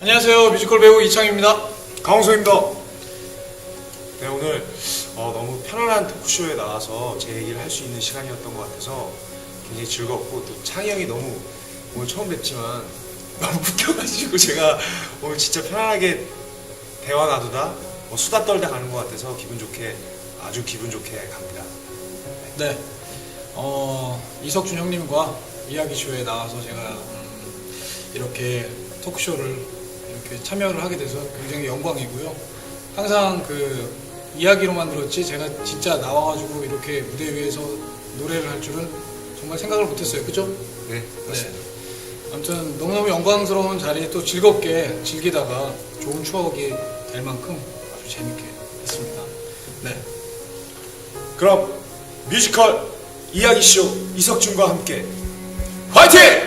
안녕하세요. 뮤지컬 배우 이창입니다. 강호소입니다. 네, 오늘 어, 너무 편안한 토크쇼에 나와서 제 얘기를 할 수 있는 시간이었던 것 같아서 굉장히 즐겁고 또 창희 형이 너무 오늘 처음 뵙지만 너무 웃겨가지고 제가 오늘 진짜 편안하게 대화 나누다 뭐 수다 떨다 가는 것 같아서 기분 좋게 아주 기분 좋게 갑니다. 네. 어, 이석준 형님과 이야기쇼에 나와서 제가 음, 이렇게 토크쇼를 이렇게 참여를 하게 돼서 굉장히 영광이고요. 항상 그 이야기로만 들었지 제가 진짜 나와가지고 이렇게 무대 위에서 노래를 할 줄은 정말 생각을 못했어요. 그죠? 네, 네. 아무튼 너무너무 영광스러운 자리 또 즐겁게 즐기다가 좋은 추억이 될 만큼 아주 재밌게 했습니다. 네. 그럼 뮤지컬 이야기쇼 이석준과 함께 화이팅!